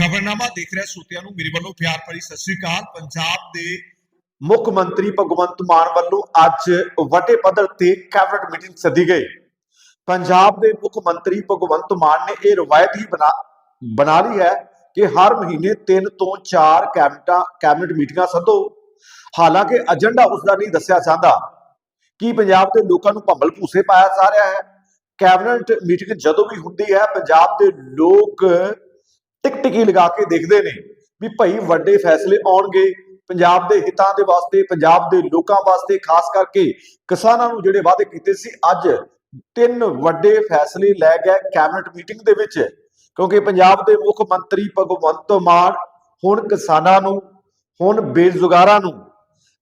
ਖਬਰਨਾਮਾ ਦੇਖ ਰਿਹਾ ਸੋਤਿਆਂ ਨੂੰ, ਮੇਰੇ ਵੱਲੋਂ ਪਿਆਰ ਭਰੀ ਸਤਿ ਸ੍ਰੀ ਅਕਾਲ। ਪੰਜਾਬ ਦੇ ਮੁੱਖ ਮੰਤਰੀ ਭਗਵੰਤ ਮਾਨ ਵੱਲੋਂ ਅੱਜ ਵੱਡੇ ਪੱਧਰ ਤੇ ਕੈਬਨਿਟ ਮੀਟਿੰਗ ਸੱਦੀ ਗਈ। ਪੰਜਾਬ ਦੇ ਮੁੱਖ ਮੰਤਰੀ ਭਗਵੰਤ ਮਾਨ ਨੇ ਇਹ ਰਵਾਇਤ ਹੀ ਬਣਾ ਬਣਾ ਲਈ ਹੈ ਕਿ ਹਰ ਮਹੀਨੇ 3 ਤੋਂ 4 ਕੈਬਨਿਟਾਂ, ਕੈਬਨਿਟ ਮੀਟਿੰਗਾਂ ਸੱਦੋ। ਹਾਲਾਂਕਿ ਏਜੰਡਾ ਉਸ ਦਾ ਨਹੀਂ ਦੱਸਿਆ ਜਾਂਦਾ ਕਿ ਪੰਜਾਬ ਦੇ ਲੋਕਾਂ ਨੂੰ ਭੰਬਲ ਭੂਸੇ ਪਾਇਆ ਜਾ ਰਿਹਾ ਹੈ। ਕੈਬਨਿਟ ਮੀਟਿੰਗ ਜਦੋਂ ਵੀ ਹੁੰਦੀ ਹੈ, ਪੰਜਾਬ ਦੇ ਲੋਕ ਟਿਕਟਿਕੀ ਲਗਾ ਕੇ ਦੇਖਦੇ ਨੇ ਵੀ ਭਾਈ ਵੱਡੇ ਫੈਸਲੇ ਆਉਣਗੇ ਪੰਜਾਬ ਦੇ ਹਿੱਤਾਂ ਦੇ ਵਾਸਤੇ, ਪੰਜਾਬ ਦੇ ਲੋਕਾਂ ਵਾਸਤੇ, ਖਾਸ ਕਰਕੇ ਕਿਸਾਨਾਂ ਨੂੰ ਜਿਹੜੇ ਵਾਅਦੇ ਕੀਤੇ ਸੀ, ਅੱਜ ਤਿੰਨ ਵੱਡੇ ਫੈਸਲੇ ਲੈ ਗਏ ਕੈਬਨਿਟ ਮੀਟਿੰਗ ਦੇ ਵਿੱਚ, ਕਿਉਂਕਿ ਪੰਜਾਬ ਦੇ ਮੁੱਖ ਮੰਤਰੀ ਭਗਵੰਤ ਮਾਨ ਹੁਣ ਕਿਸਾਨਾਂ ਨੂੰ, ਹੁਣ ਬੇਰੁਜ਼ਗਾਰਾਂ ਨੂੰ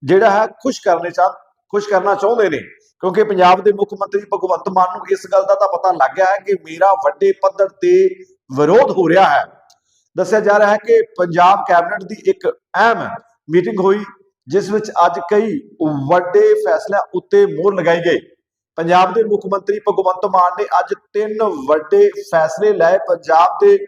ਜਿਹੜਾ ਹੈ ਖੁਸ਼ ਕਰਨੇ ਚਾਹ, ਖੁਸ਼ ਕਰਨਾ ਚਾਹੁੰਦੇ ਨੇ, ਕਿਉਂਕਿ ਪੰਜਾਬ ਦੇ ਮੁੱਖ ਮੰਤਰੀ ਭਗਵੰਤ ਮਾਨ ਨੂੰ ਇਸ ਗੱਲ ਦਾ ਤਾਂ ਪਤਾ ਲੱਗ ਗਿਆ ਹੈ ਕਿ ਮੇਰਾ ਵੱਡੇ ਪੱਧਰ ਤੇ ਵਿਰੋਧ ਹੋ ਰਿਹਾ ਹੈ। ਦੱਸਿਆ ਜਾ ਰਿਹਾ ਹੈ ਕਿ ਪੰਜਾਬ ਕੈਬਨਿਟ ਦੀ ਇੱਕ ਅਹਿਮ ਮੀਟਿੰਗ ਹੋਈ, ਜਿਸ ਵਿੱਚ ਅੱਜ ਕਈ ਵੱਡੇ ਫੈਸਲਿਆਂ ਉੱਤੇ ਮੋਹਰ ਲਗਾਈ ਗਈ। ਪੰਜਾਬ ਦੇ ਮੁੱਖ ਮੰਤਰੀ ਭਗਵੰਤ ਮਾਨ ਨੇ ਅੱਜ ਤਿੰਨ ਵੱਡੇ ਫੈਸਲੇ ਲਏ ਪੰਜਾਬ ਦੇ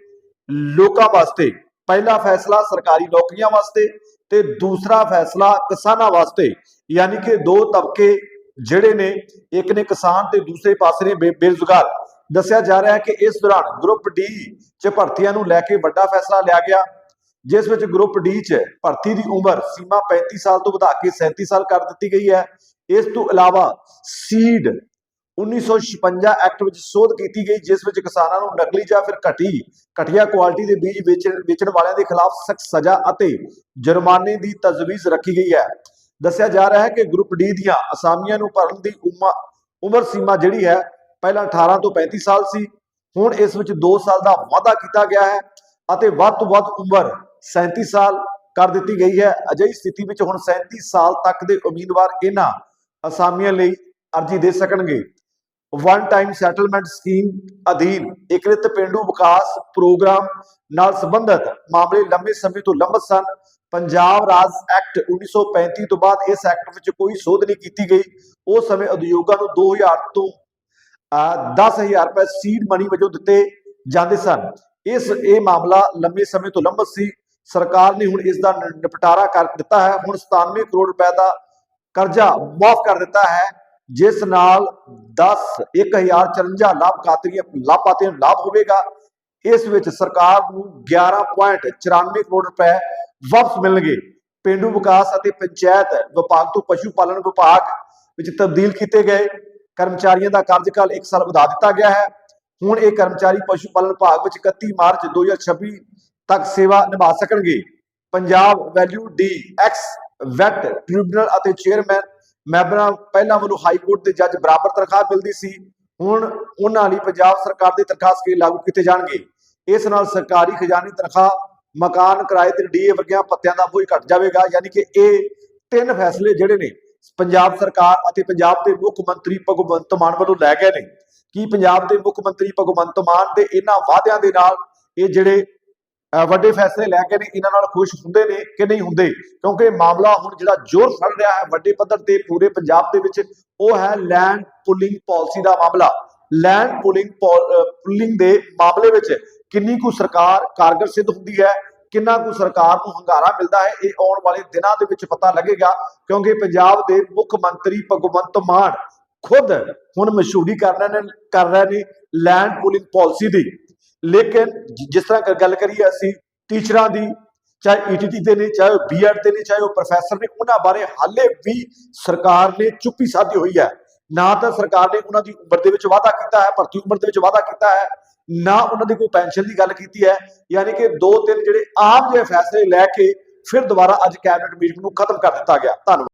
ਲੋਕਾਂ ਵਾਸਤੇ। ਪਹਿਲਾ ਫੈਸਲਾ ਸਰਕਾਰੀ ਨੌਕਰੀਆਂ ਵਾਸਤੇ ਤੇ ਦੂਸਰਾ ਫੈਸਲਾ ਕਿਸਾਨਾਂ ਵਾਸਤੇ। ਯਾਨੀ ਕਿ ਦੋ ਤਬਕੇ ਜਿਹੜੇ ਨੇ, ਇੱਕ ਨੇ ਕਿਸਾਨ ਤੇ ਦੂਸਰੇ ਪਾਸੇ ਨੇ ਬੇ- ਬੇਰੁਜ਼ਗਾਰ ਦੱਸਿਆ ਜਾ ਰਿਹਾ ਹੈ ਕਿ ਇਸ ਦੌਰਾਨ ਗਰੁੱਪ ਡੀ ਚ ਭਰਤੀਆਂ ਨੂੰ ਲੈ ਕੇ ਵੱਡਾ ਫੈਸਲਾ ਲਿਆ ਗਿਆ, ਜਿਸ ਵਿੱਚ ਗਰੁੱਪ ਡੀ ਚ ਭਰਤੀ ਦੀ ਉਮਰ ਸੀਮਾ 35 ਸਾਲ ਤੋਂ ਵਧਾ ਕੇ 37 ਸਾਲ ਕਰ ਦਿੱਤੀ ਗਈ ਹੈ। ਇਸ ਤੋਂ ਇਲਾਵਾ ਸੀਡ 1956 ਐਕਟ ਵਿੱਚ ਸੋਧ ਕੀਤੀ ਗਈ, ਜਿਸ ਵਿੱਚ ਕਿਸਾਨਾਂ ਨੂੰ ਨਕਲੀ ਜਾਂ ਫਿਰ ਘਟੀ, ਘਟੀਆ ਕੁਆਲਿਟੀ ਦੇ ਬੀਜ ਵੇਚਣ ਵੇਚਣ ਵਾਲਿਆਂ ਦੇ ਖਿਲਾਫ ਸਖਤ ਸਜ਼ਾ ਅਤੇ ਜੁਰਮਾਨੇ ਦੀ ਤਜਵੀਜ਼ ਰੱਖੀ ਗਈ ਹੈ। ਦੱਸਿਆ ਜਾ ਰਿਹਾ ਹੈ ਕਿ ਗਰੁੱਪ ਡੀ ਦੀਆਂ ਅਸਾਮੀਆਂ ਨੂੰ ਭਰਨ ਦੀ ਉਮਾ- ਉਮਰ ਸੀਮਾ ਜਿਹੜੀ ਹੈ ਪਹਿਲਾਂ 18 ਤੋਂ 35 ਸਾਲ ਸੀ, ਹੁਣ ਇਸ ਵਿੱਚ 2 ਸਾਲ ਦਾ ਵਾਧਾ ਕੀਤਾ ਗਿਆ ਹੈ ਅਤੇ ਵੱਧ ਤੋਂ ਵੱਧ ਉਮਰ 37 ਸਾਲ ਕਰ ਦਿੱਤੀ ਗਈ ਹੈ। ਅਜਿਹੀ ਸਥਿਤੀ ਵਿੱਚ ਹੁਣ 37 ਸਾਲ ਤੱਕ ਦੇ ਉਮੀਦਵਾਰ ਇਹਨਾਂ ਅਸਾਮੀਆਂ ਲਈ ਅਰਜ਼ੀ ਦੇ ਸਕਣਗੇ। ਵਨ ਟਾਈਮ ਸੈਟਲਮੈਂਟ ਸਕੀਮ ਅਧੀਨ ਇਕਰਿਤ ਪਿੰਡੂ ਵਿਕਾਸ ਪ੍ਰੋਗਰਾਮ ਨਾਲ ਸੰਬੰਧਿਤ ਮਾਮਲੇ ਲੰਬੇ ਸਮੇਂ ਤੋਂ ਲੰਬਤ ਸਨ। ਪੰਜਾਬ ਰਾਜ ਐਕਟ 1935 ਤੋਂ ਬਾਅਦ ਇਸ ਐਕਟ ਵਿੱਚ ਕੋਈ ਸੋਧ ਨਹੀਂ ਕੀਤੀ ਗਈ। ਉਸ ਸਮੇਂ ਉਦਯੋਗਾਂ ਨੂੰ 2000 ਤੋਂ 10000 ਰੁਪਏ ਸੀਡ ਮਨੀ ਵਜੋਂ ਦਿੱਤੇ ਜਾਂਦੇ ਸਨ। ਇਸ, ਇਹ ਮਾਮਲਾ ਲੰਬੇ ਸਮੇਂ ਤੋਂ ਲੰਬਤ ਸੀ। ਸਰਕਾਰ ਨੇ ਹੁਣ ਇਸ ਦਾ ਨਿਪਟਾਰਾ ਕਰ ਦਿੱਤਾ ਹੈ। ਹੁਣ 97 ਕਰੋੜ ਰੁਪਏ ਦਾ ਕਰਜ਼ਾ ਮਾਫ ਕਰ ਦਿੱਤਾ ਹੈ, ਜਿਸ ਨਾਲ 10 1054 ਲਾਭਪਾਤਰੀਆਂ ਲਾਭਪਾਤਰੀਆਂ ਨੂੰ ਲਾਭ ਹੋਵੇਗਾ। ਇਸ ਵਿੱਚ ਸਰਕਾਰ ਨੂੰ 11.94 ਕਰੋੜ ਰੁਪਏ ਵਾਪਸ ਮਿਲਣਗੇ। ਪਿੰਡੂ ਵਿਕਾਸ ਅਤੇ ਪੰਚਾਇਤ ਵਿਭਾਗ ਤੋਂ ਪਸ਼ੂ ਪਾਲਣ ਵਿਭਾਗ ਵਿੱਚ ਤਬਦੀਲ ਕੀਤੇ ਗਏ। ਕਰਮਚਾਰੀਆਂ ਦਾ ਕਾਰਜਕਾਲ 1 ਸਾਲ ਵਧਾ ਦਿੱਤਾ ਗਿਆ ਹੈ। ਹੁਣ ਇਹ ਕਰਮਚਾਰੀ ਪਸ਼ੂ ਪਾਲਣ ਵਿਭਾਗ ਵਿੱਚ 31 ਮਾਰਚ 2026 ਤੱਕ ਸੇਵਾ ਨਿਭਾ ਸਕਣਗੇ। Punjab value D X VAT tribunal ਅਤੇ ਚੇਅਰਮੈਨ ਮੈਂਬਰਾਂ ਪਹਿਲਾਂ ਵੱਲੋਂ ਹਾਈ ਕੋਰਟ ਦੇ ਜੱਜ ਬਰਾਬਰ ਤਨਖਾਹ ਮਿਲਦੀ ਸੀ। ਹੁਣ ਉਹਨਾਂ ਲਈ ਪੰਜਾਬ ਸਰਕਾਰ ਦੀ ਤਨਖਾਹ ਸਕੇਲ ਲਾਗੂ ਕੀਤੇ ਜਾਣਗੇ। ਇਸ ਨਾਲ ਸਰਕਾਰੀ ਖਜ਼ਾਨੇ ਤਨਖਾਹ, ਮਕਾਨ ਕਿਰਾਏ ਤੇ ਡੀਏ ਵਰਗੀਆਂ ਪੱਤਿਆਂ ਦਾ ਬੋਝ ਘਟ ਜਾਵੇਗਾ। ਯਾਨੀ ਕਿ ਇਹ ਤਿੰਨ ਫੈਸਲੇ ਜਿਹੜੇ ਨੇ ਪੰਜਾਬ ਸਰਕਾਰ ਅਤੇ ਪੰਜਾਬ ਦੇ ਮੁੱਖ ਮੰਤਰੀ ਭਗਵੰਤ ਮਾਨ ਵੱਲੋਂ ਲੈ ਗਏ ਨੇ। ਕੀ ਪੰਜਾਬ ਦੇ ਮੁੱਖ ਮੰਤਰੀ ਭਗਵੰਤ ਮਾਨ ਦੇ ਇਹਨਾਂ ਵਾਅਦਿਆਂ ਦੇ ਨਾਲ ਇਹ ਜਿਹੜੇ ਵੱਡੇ ਫੈਸਲੇ ਲੈ ਕੇ ਨੇ, ਇਹਨਾਂ ਨਾਲ ਖੁਸ਼ ਹੁੰਦੇ ਨੇ ਕਿ ਨਹੀਂ ਹੁੰਦੇ? ਕਿਉਂਕਿ ਮਾਮਲਾ ਹੁਣ ਜਿਹੜਾ ਜ਼ੋਰ ਫੜ ਰਿਹਾ ਹੈ ਵੱਡੇ ਪੱਧਰ ਤੇ ਪੂਰੇ ਪੰਜਾਬ ਦੇ ਵਿੱਚ, ਉਹ ਹੈ ਲੈਂਡ ਪੁਲਿੰਗ ਪਾਲਿਸੀ ਦਾ ਮਾਮਲਾ। ਲੈਂਡ ਪੁਲਿੰਗ ਪੁਲਿੰਗ ਦੇ ਮਾਮਲੇ ਵਿੱਚ ਕਿੰਨੀ ਕੁ ਸਰਕਾਰ ਕਾਰਗਰ ਸਿੱਧ ਹੁੰਦੀ ਹੈ? ਕਿੰਨਾ ਕੁ ਸਰਕਾਰ ਨੂੰ ਹੰਗਾਰਾ ਮਿਲਦਾ ਹੈ, ਇਹ ਆਉਣ ਵਾਲੇ ਦਿਨਾਂ ਦੇ ਵਿੱਚ ਪਤਾ ਲੱਗੇਗਾ, ਕਿਉਂਕਿ ਪੰਜਾਬ ਦੇ ਮੁੱਖ ਮੰਤਰੀ ਭਗਵੰਤ ਮਾਨ ਖੁਦ ਹੁਣ ਮਸ਼ਹੂਰੀ ਕਰ ਰਹੇ ਨੇ, ਕਰ ਰਹੇ ਨੇ ਲੈਂਡ ਪੁਲਿੰਗ ਪਾਲਿਸੀ ਦੀ। ਲੇਕਿਨ ਜਿਸ ਤਰ੍ਹਾਂ ਗੱਲ ਕਰੀਏ ਅਸੀਂ ਟੀਚਰਾਂ ਦੀ, ਚਾਹੇ ਈਟੀਟੀ ਦੇ ਨੇ, ਚਾਹੇ ਬੀਐਡ ਦੇ ਨੇ, ਚਾਹੇ ਉਹ ਪ੍ਰੋਫੈਸਰ ਨੇ, ਉਹਨਾਂ ਬਾਰੇ ਹਾਲੇ ਵੀ ਸਰਕਾਰ ਨੇ ਚੁੱਪੀ ਸਾਧੀ ਹੋਈ ਹੈ। ਨਾ ਤਾਂ ਸਰਕਾਰ ਨੇ ਉਹਨਾਂ ਦੀ ਉਮਰ ਦੇ ਵਿੱਚ ਵਾਅਦਾ ਕੀਤਾ ਹੈ, ਭਰਤੀ ਉਮਰ ਦੇ ਵਿੱਚ ਵਾਅਦਾ ਕੀਤਾ ਹੈ ਨਾ ਉਹਨਾਂ ਦੀ ਕੋਈ ਪੈਨਸ਼ਨ ਦੀ ਗੱਲ ਕੀਤੀ ਹੈ, ਯਾਨੀ ਕਿ ਦੋ ਤਿੰਨ ਜਿਹੜੇ ਆਮ ਜਿਹੇ ਫੈਸਲੇ ਲੈ ਕੇ ਫਿਰ ਦੁਬਾਰਾ ਅੱਜ ਕੈਬਨਿਟ ਮੀਟਿੰਗ ਨੂੰ ਖਤਮ ਕਰ ਦਿੱਤਾ ਗਿਆ। ਧੰਨਵਾਦ।